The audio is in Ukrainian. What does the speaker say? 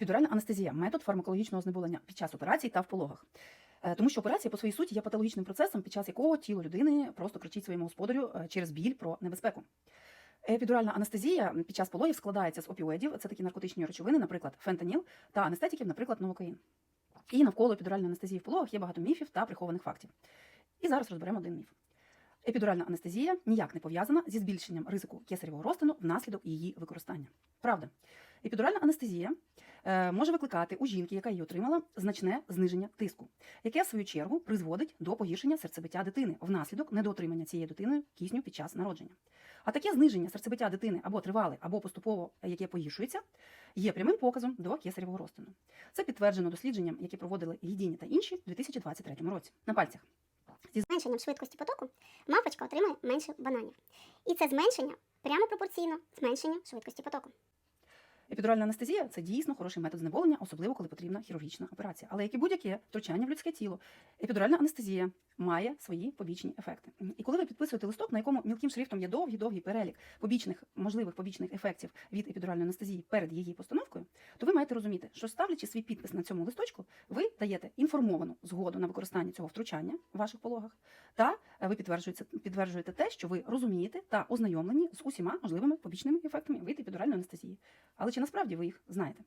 Епідуральна анестезія метод фармакологічного знеболення під час операцій та в пологах. Е, Тому що операція по своїй суті є патологічним процесом, під час якого тіло людини просто кричить своєму господарю е, через біль про небезпеку. Епідуральна анестезія під час пологів складається з опіоїдів, це такі наркотичні речовини, наприклад, фентаніл, та анестетиків, наприклад, новокаїн. І навколо епідуральної анестезії в пологах є багато міфів та прихованих фактів. І зараз розберемо один міф. Епідуральна анестезія ніяк не пов'язана зі збільшенням ризику кесаревого розтину внаслідок її використання. Правда, епідуральна анестезія може викликати у жінки, яка її отримала, значне зниження тиску, яке в свою чергу призводить до погіршення серцебиття дитини внаслідок недоотримання цією дитиною кисню під час народження. А таке зниження серцебиття дитини або тривале, або поступово, яке погіршується, є прямим показом до кесаревого розтину. Це підтверджено дослідженням, які проводили Гідіні та інші у 2023 році на пальцях. Зі зменшенням швидкості потоку мавпочка отримає менше бананів. І це зменшення прямо пропорційно зменшенню швидкості потоку. Епідуральна анестезія це дійсно хороший метод знеболення, особливо коли потрібна хірургічна операція. Але як і будь-яке втручання в людське тіло, епідуральна анестезія має свої побічні ефекти. І коли ви підписуєте листок, на якому мілким шрифтом є довгий довгий перелік побічних можливих побічних ефектів від епідуральної анестезії перед її постановкою, то ви маєте розуміти, що ставлячи свій підпис на цьому листочку, ви даєте інформовану згоду на використання цього втручання в ваших пологах, та ви підтверджуєте, підтверджуєте те, що ви розумієте та ознайомлені з усіма можливими побічними ефектами від епідуральної анестезії. Але чи насправді ви їх знаєте?